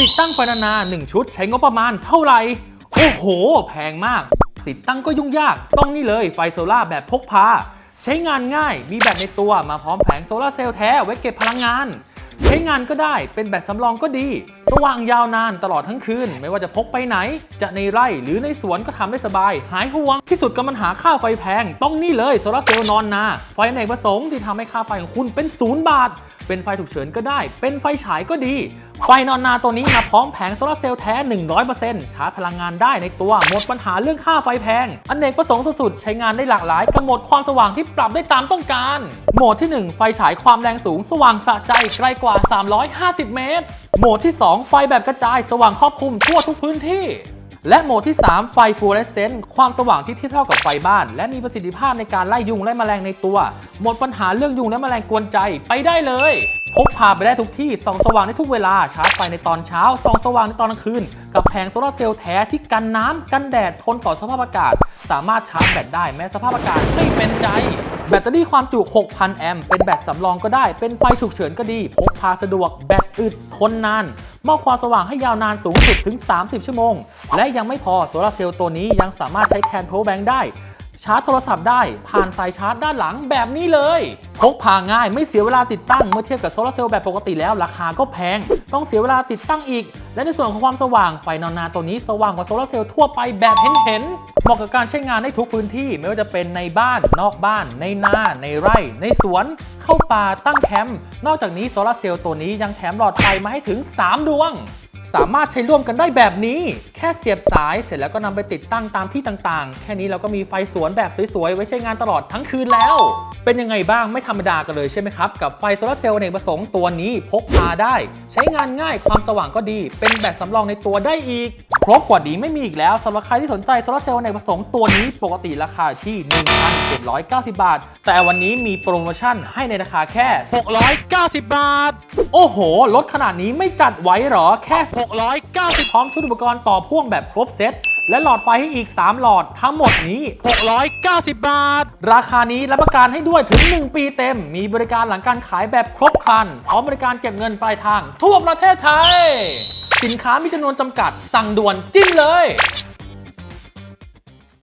ติดตั้งไฟนานา 1 ชุดใช้งบประมาณเท่าไหร่ โอ้โห แพงมาก ติดตั้งก็ยุ่งยาก ต้องนี่เลยไฟโซล่าแบบพกพา ใช้งานง่าย มีแบตในตัวมาพร้อมแผงโซลาร์เซลล์แท้ไว้เก็บพลังงาน ใช้งานก็ได้ เป็นแบตสำรองก็ดี สว่างยาวนานตลอดทั้งคืน ไม่ว่าจะพกไปไหน จะในไร่หรือในสวนก็ทำได้สบาย หายห่วง ที่สุดกับปัญหาค่าไฟแพง ต้องนี่เลยโซลาร์เซลล์นอนนา ไฟอเนกประสงค์ที่ทำให้ค่าไฟของคุณเป็นศูนย์บาทเป็นไฟฉุกเฉินก็ได้ เป็นไฟฉายก็ดี ไฟนอนนาตัวนี้มาพร้อมแผงโซลาร์เซลล์แท้ 100%ชาร์จพลังงานได้ในตัว หมดปัญหาเรื่องค่าไฟแพงอเนกประสงค์สุดๆ ใช้งานได้หลากหลายกำหนดความสว่างที่ปรับได้ตามต้องการ โหมดที่ 1 ไฟฉายความแรงสูงสว่างสะใจไกลกว่า 350 เมตร โหมดที่ 2 ไฟแบบกระจายสว่างครอบคลุมทั่วทุกพื้นที่ และโหมดที่ 3 ไฟฟลูออเรสเซนต์ความสว่างที่เทียบเท่ากับไฟบ้าน และมีประสิทธิภาพในการไล่ยุงไล่แมลงในตัว หมดปัญหาเรื่องยุงและแมลงกวนใจไปได้เลยพกพาไปได้ทุกที่ส่องสว่างในทุกเวลาชาร์จไฟในตอนเช้าส่องสว่างในตอนกลางคืน กับแผงโซลาร์เซลล์แท้ที่กันน้ำกันแดดทนต่อสภาพอากาศ สามารถชาร์จแบตได้แม้สภาพอากาศไม่เป็นใจ ตเตอรี่ความจุ 6,000 แอมป์ เป็นแบตสำรองก็ได้ เป็นไฟฉุกเฉินก็ดี พกพาสะดวก แบตอึด ทนนาน มอบความสว่างให้ยาวนานสูงสุดถึง 30 ชั่วโมง และยังไม่พอ โซลาร์เซลล์ตัวนี้ยังสามารถใช้แทน power bank ได้ ชาร์จโทรศัพท์ได้ ผ่านสายชาร์จด้านหลังแบบนี้เลย พกพาง่ายไม่เสียเวลาติดตั้งเมื่อเทียบกับโซลาร์เซลล์แบบปกติแล้วราคาก็แพง ต้องเสียเวลาติดตั้งอีก และในส่วนของความสว่างไฟนอนนาตัวนี้สว่างกว่าโซลาร์เซลล์ทั่วไปแบบเห็นเห็นเหมาะกับการใช้งานได้ทุกพื้นที่ไม่ว่าจะเป็นในบ้านนอกบ้าน ในนาในไร่ ในสวน เข้าป่าตั้งแคมป์นอกจากนี้โซลาร์เซลล์ตัวนี้ยังแถมหลอดไฟมาให้ถึง 3 ดวง สามารถใช้ร่วมกันได้แบบนี้ แค่เสียบสายเสร็จแล้วก็นำไปติดตั้งตามที่ต่างๆ แค่นี้เราก็มีไฟสวนแบบสวยๆ ไว้ใช้งานตลอดทั้งคืนแล้ว เป็นยังไงบ้างไม่ธรรมดากันเลยใช่ไหมครับ กับไฟโซลาร์เซลล์อเนกประสงค์ตัวนี้พกพาได้ ใช้งานง่ายความสว่างก็ดี เป็นแบตสำรองในตัวได้อีก ครบกว่านี้ไม่มีอีกแล้วสำหรับใครที่สนใจโซลาร์เซลล์อเนกประสงค์ตัวนี้ปกติราคาที่ 1,790 บาท แต่วันนี้มีโปรโมชั่นให้ในราคาแค่ 690 บาท โอ้โห ลดขนาดนี้ไม่จัดไว้หรอแค่ 690 พร้อมชุดอุปกรณ์ต่อพ่วงแบบครบเซตและหลอดไฟให้อีก 3 หลอดทั้งหมดนี้ 690 บาท ราคานี้รับประกันให้ด้วยถึง 1 ปีเต็ม มีบริการหลังการขายแบบครบครันพร้อมบริการเก็บเงินปลายทางทั่วประเทศไทย สินค้ามีจำนวนจำกัด สั่งด่วนจิ้มเลย